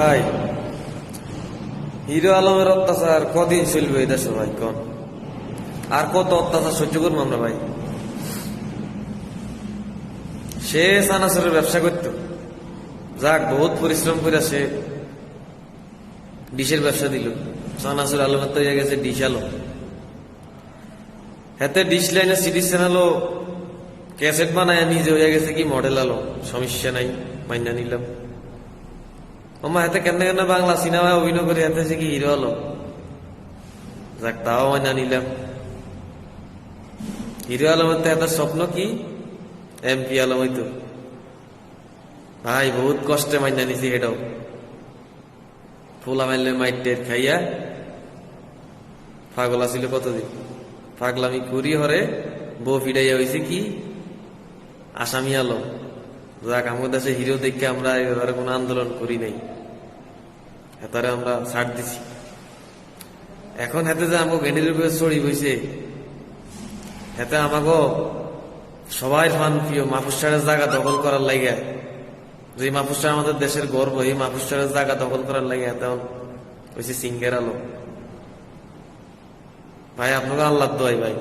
ভাই, হিরো আলমের অত্যাচার কদিন চলবে এই দেশে ভাই, কন? আর কত অত্যাচার সহ্য করব আমরা ভাই? সে সানাসুরের ব্যবসা করত। যাক, বহুত পরিশ্রম করে সে ডিশের ব্যবসা দিল। সানাসুর আলমের তো হয়ে গেছে ডিশ আলম। হাতে ডিশ লাইনে সিডি চ্যানেলও ক্যাসেট বানায়, নিজে হয়ে গেছে কি মডেল আলো সমস্যা নাই, মাইনা নিলাম। ওমা হাতে কেন কেন বাংলা সিনেমায় অভিনয় করে হাতে কি হিরো আলো যাক, তাও মাইনা নিলাম। হিরো আলমের তো একটা স্বপ্ন কি? এমপি আলম হইতো ভাই, বহুত কষ্টে মাইনা নিছি এটাও ফুলা মাইলে মাইটের খাইয়া পাগল আছিল কতদিন? পাগলামি করি হরে, বউ ফিরাইয়া হয়েছে কি? আসামি আলম যাক আমাদের দেশে হিরো দেখে আমরা এবারে কোনো আন্দোলন করি নাই। এতারে আমরা ছাড় দিছি। এখন হাতে যে আমাকে ভেন্ডির উপরে চড়ি বইছে, হাতে আমাকে সবাই ফান প্রিয় মাহফুসারের জায়গা দখল করার লাগে যে মাহফুসার আমাদের দেশের গর্ব, এই মাহফুসারের জায়গা দখল করার লাগে তেমন হয়েছে সিঙ্গের আলো। ভাই, আপনাকে আল্লাহ দোয়াই ভাই।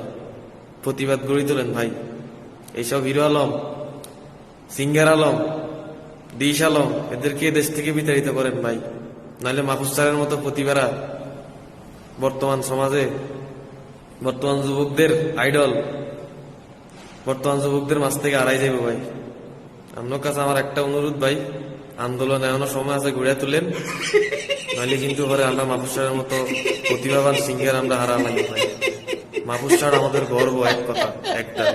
প্রতিবাদ গড়ি তোলেন ভাই। এইসব হিরো আলম সিঙ্গার আলম, দিশ আলম, এদেরকে দেশ থেকে বিতাড়িত করেন ভাই। নাহলে মাহফুজ স্যারের মতো প্রতিভারা বর্তমান সমাজে, বর্তমান যুবকদের আইডল, বর্তমান যুবকদের মাঝ থেকে আড়াই যাবে ভাই। আপনার কাছে আমার একটা অনুরোধ ভাই, আন্দোলন এমন সময় আছে ঘুরে তুলেন। নাহলে কিন্তু পরে আমরা মাহফুজ স্যারের মতো প্রতিভাবান সিঙ্গার আমরা হারা লাগে ভাই। মাহফুজ আমাদের গর্ব, এক কথা, একটা।